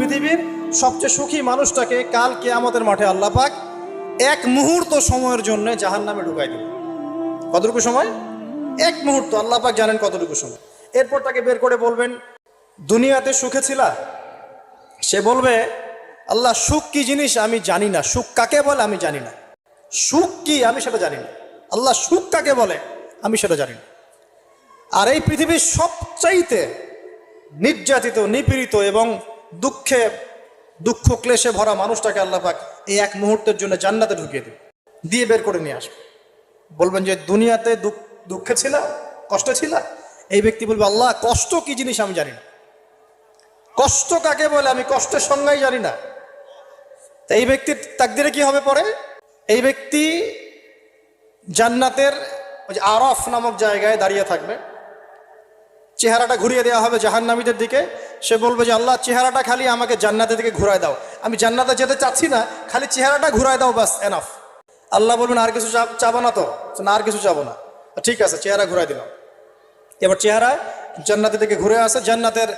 পৃথিবীর সবচেয়ে সুখী মানুষটাকে কাল কেয়ামতের মাঠে আল্লাহ পাক এক মুহূর্ত সময়ের জন্য জাহান নামে ঢুকাই দেবে কতটুকু সময়? এক মুহূর্ত। আল্লাহ পাক জানেন কতটুকু সময়। এরপর তাকে বের করে বলবেন, দুনিয়াতে সুখে ছিলা? সে বলবে, আল্লাহ, সুখ কি জিনিস আমি জানি না। সুখ কাকে বলে আমি জানি না। সুখ কি আমি সেটা জানি না। আল্লাহ, সুখ কাকে বলে আমি সেটা জানি না। আর এই পৃথিবীর সবচাইতে নির্যাতিত, নিপীড়িত এবং দুঃখে, দুঃখ ক্লেশে ভরা মানুষটাকে আল্লাহ পাক এই এক মুহূর্তের জন্য জান্নাতে ঢুকিয়ে দেবে। দিয়ে বের করে নিয়ে আসবে। বলবেন যে, দুনিয়াতে দুঃখ, দুঃখে ছিল? কষ্টে ছিল? এই ব্যক্তি বলবে, আল্লাহ, কষ্ট কি জিনিস আমি জানি না। কষ্ট কাকে বলে? আমি কষ্টের সংজ্ঞাই জানি না। এই ব্যক্তির তাকদিরে কি হবে পরে? এই ব্যক্তি জান্নাতের ওই যে আরফ নামক জায়গায় দাঁড়িয়ে থাকবে। চেহারাটা ঘুরিয়ে দেওয়া হবে জাহান্নামীদের দিকে। সে বলবে যে, আল্লাহ, চেহারাটা খালি আমাকে জান্নাতের দিকে ঘুরায় দাও। আমি জান্নাতে যেতে চাচ্ছি না, খালি চেহারাটা ঘুরায় দাও বাস এনাফ আল্লাহ বলবেন, আর কিছু চাবো না তো? না, আর কিছু চাবো না। ঠিক আছে, চেহারা ঘুরাই দিলাম। এবার চেহারা জান্নাতের দিকে ঘুরে আসে, জান্নাতের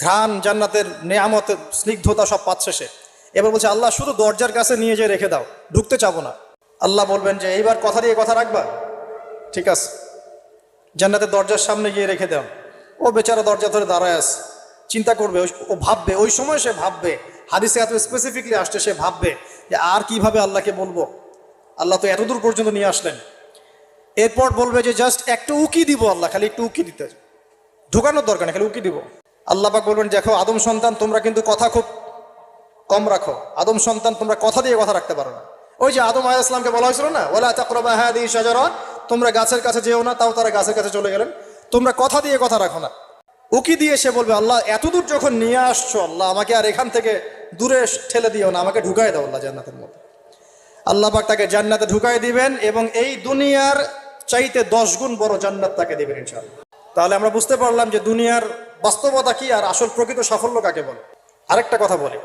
ঘ্রাণ, জান্নাতের নেয়ামত, স্নিগ্ধতা সব পাচ্ছে সে। এবার বলছে, আল্লাহ, শুধু দরজার কাছে নিয়ে যেয়ে রেখে দাও, ঢুকতে চাবো না। আল্লাহ বলবেন যে, এইবার কথা দিয়ে কথা রাখবা? ঠিক আছে। জান্নাতের দরজার সামনে গিয়ে রেখে দাও। ও বেচারা দরজা ধরে দাঁড়ায় আছে। চিন্তা করবে ও ভাববে, ওই সময় সে ভাববে, হাদিসে এত স্পেসিফিকলি আসছে, সে ভাববে যে আর কীভাবে আল্লাহকে বলব? আল্লাহ তো এতদূর পর্যন্ত নিয়ে আসলেন। এরপর বলবে যে জাস্ট একটু উকি দিব আল্লাহ, খালি একটু উকি দিতে। ঢুকানোর দরকার নেই, খালি উকি দিব। আল্লাহ পাক বলবেন, দেখো, আদম সন্তান, তোমরা কিন্তু কথা খুব কম রাখো। আদম সন্তান, তোমরা কথা দিয়ে কথা রাখতে পারো না। ওই যে আদম আলাহ ইসলামকে বলা হয়েছিল না ওলা চাকরবা হ্যাঁ দি সাজারা তোমরা গাছের কাছে যেও না, তাও তারা গাছের কাছে চলে গেলেন। তোমরা কথা দিয়ে কথা রাখো না। উকি দিয়ে সে বলবে, আল্লাহ, এতদূর যখন নিয়ে আসছো, আল্লাহ, আমাকে আর এখান থেকে দূরে ঠেলে দিও না, আমাকে ঢুকাই দাও আল্লাহ জান্নাতের মধ্যে। আল্লাহ পাক তাকে জান্নাতে ঢুকাই দিবেন এবং এই দুনিয়ার চাইতে দশ গুণ বড় জান্নাত তাকে দিবেন ইনশাআল্লাহ। তাহলে আমরা বুঝতে পারলাম যে দুনিয়ার বাস্তবতা কি আর আসল প্রকৃত সাফল্য কাকে বলে? আরেকটা কথা বলি,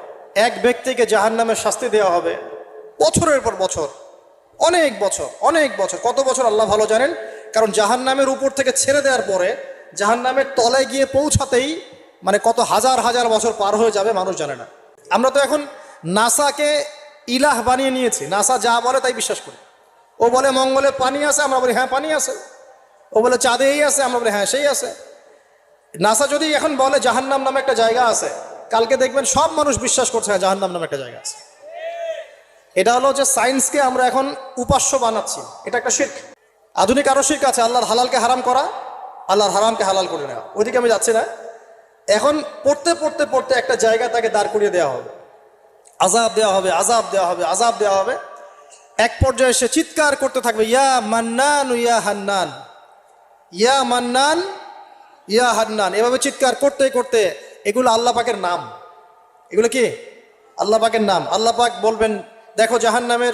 এক ব্যক্তিকে জাহান নামের শাস্তি দেওয়া হবে বছরের পর বছর, অনেক বছর অনেক বছর, কত বছর আল্লাহ ভালো জানেন? কারণ জাহান নামের উপর থেকে ছেড়ে দেওয়ার পরে জাহান নামের তলায় গিয়ে পৌঁছাতেই মানে কত হাজার হাজার বছর পার হয়ে যাবে মানুষ জানে না। আমরা তো এখন নাসাকে ইলাহ বানিয়ে নিয়েছি। নাসা যা বলে তাই বিশ্বাস করি। ও বলে, মঙ্গলে পানি আছে? আমরা বলি হ্যাঁ পানি আছে। ও বলে চাঁদে এই আছে? আমরা বলি হ্যাঁ সেই আছে। নাসা যদি এখন বলে জাহান্নাম নামে একটা জায়গা আছে, কালকে দেখবেন সব মানুষ বিশ্বাস করছে হ্যাঁ জাহান্নাম নামে একটা জায়গা আছে। এটা হলো যে সায়েন্সকে আমরা এখন উপাস্য বানাচ্ছি। এটা একটা শির্ক। আধুনিক আরও শির্ক আছে, আল্লাহর হালালকে হারাম করা। আল্লাহর হারামকে হালাল করে নেওয়া। ওইদিকে আমি যাচ্ছি না। এখন পড়তে পড়তে পড়তে একটা জায়গা তাকে দাঁড় করিয়ে দেওয়া হবে। আজাব দেওয়া হবে আজাব দেওয়া হবে আজাব দেওয়া হবে। এক পর্যায়ে সে চিৎকার করতে থাকবে, ইয়া মান্নান, ইয়া হান্নান। ইয়া মান্নান, ইয়া হান্নান। এভাবে চিৎকার করতে করতে এগুলো আল্লাহ পাকের নাম। এগুলো কি? আল্লাহ পাকের নাম। আল্লাহ পাক বলবেন, দেখো জাহান নামের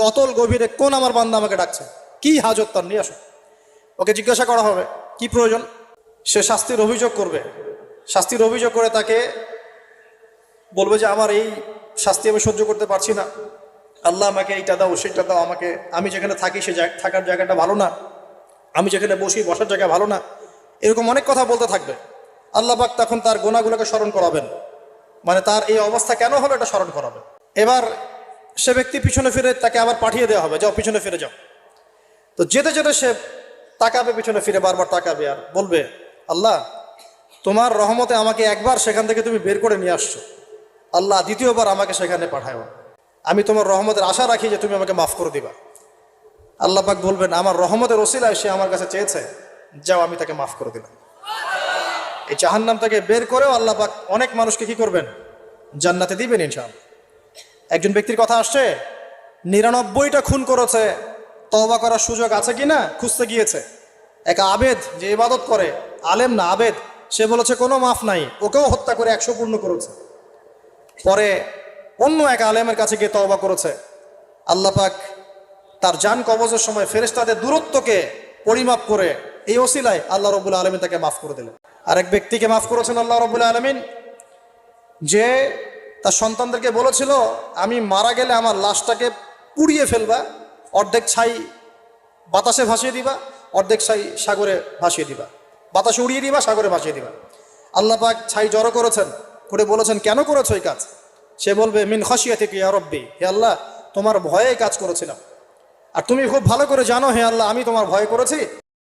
অতল গভীরে কোন আমার বান্দা আমাকে ডাকছে? কি হাজত তার? নিয়ে আসো। ওকে জিজ্ঞাসা করা হবে। কি প্রয়োজন? সে শাস্তির অভিযোগ করবে। শাস্তির অভিযোগ করে তাকে বলবে যে, আমার এই শাস্তি আমি সহ্য করতে পারছি না। আল্লাহ আমাকে এইটা দাও, সেটা দাও, আমাকে আমি যেখানে থাকি সে থাকার জায়গাটা ভালো না। আমি যেখানে বসি বসার জায়গা ভালো না। এরকম অনেক কথা বলতে থাকবে। আল্লাহ পাক তখন তার গোনাগুলোকে স্মরণ করাবেন। মানে তার এই অবস্থা কেন হলো এটা স্মরণ করাবে। এবার সে ব্যক্তি পিছনে ফিরে তাকে আবার পাঠিয়ে দেওয়া হবে। যাও, পিছনে ফিরে যাও। তো যেতে যেতে সে তাকাবে, পিছনে ফিরে বারবার তাকাবে আর বলবে, আল্লাহ, তোমার রহমতে আমাকে একবার সেখান থেকে তুমি বের করে নিয়ে আসছো। আল্লাহ, দ্বিতীয়বার আমাকে সেখানে পাঠাও আমি তোমার রহমতের আশা রাখি যে তুমি আমাকে মাফ করে দিবা। আল্লাহ পাক বলবেন, আমার রহমতের ওসিলায় সে আমার কাছে চেয়েছে, যাও, আমি তাকে মাফ করে দিলাম। এই জাহান্নাম থেকে বের করেও আল্লাহ পাক অনেক মানুষকে কি করবেন? জান্নাতে দিবেন ইনশাআল্লাহ। একজন ব্যক্তির কথা আসছে, নিরানব্বইটা খুন করেছে তওবা করার সুযোগ আছে কি না খুঁজতে গিয়েছে। এক আবেদ যে ইবাদত করে, আলেম না, আবেদ, সে বলেছে, কোনো মাফ নাই, ওকেও হত্যা করে একশো পূর্ণ করেছে। পরে অন্য এক আলেমের কাছে গিয়ে তওবা করেছে। আল্লাহ পাক তার যান কবজের সময় ফেরেশতাদের দূরত্বকে পরিমাপ করে এই ওসিলায় আল্লাহ রবুল্লা আলমিন তাকে মাফ করে দিলেন। আরেক ব্যক্তিকে মাফ করেছেন আল্লাহ রবুল্লা আলমিন, যে তার সন্তানদেরকে বলেছিল, আমি মারা গেলে আমার লাশটাকে পুড়িয়ে ফেলবা অর্ধেক ছাই বাতাসে ভাসিয়ে দিবা, অর্ধেক ছাই সাগরে ভাসিয়ে দিবা। বাতাসে উড়িয়ে দিবা, সাগরে ভাসিয়ে দিবা। আল্লাহ পাক ছাই জড়ো করেছেন, করে বলেছেন, কেন করেছ এই কাজ? সে বলবে, মিন খসিয়া থেকে রব্বি। হে আল্লাহ, তোমার ভয়ে কাজ করেছিলাম। আর তুমি খুব ভালো করে জানো, হে আল্লাহ, আমি তোমার ভয় করেছি।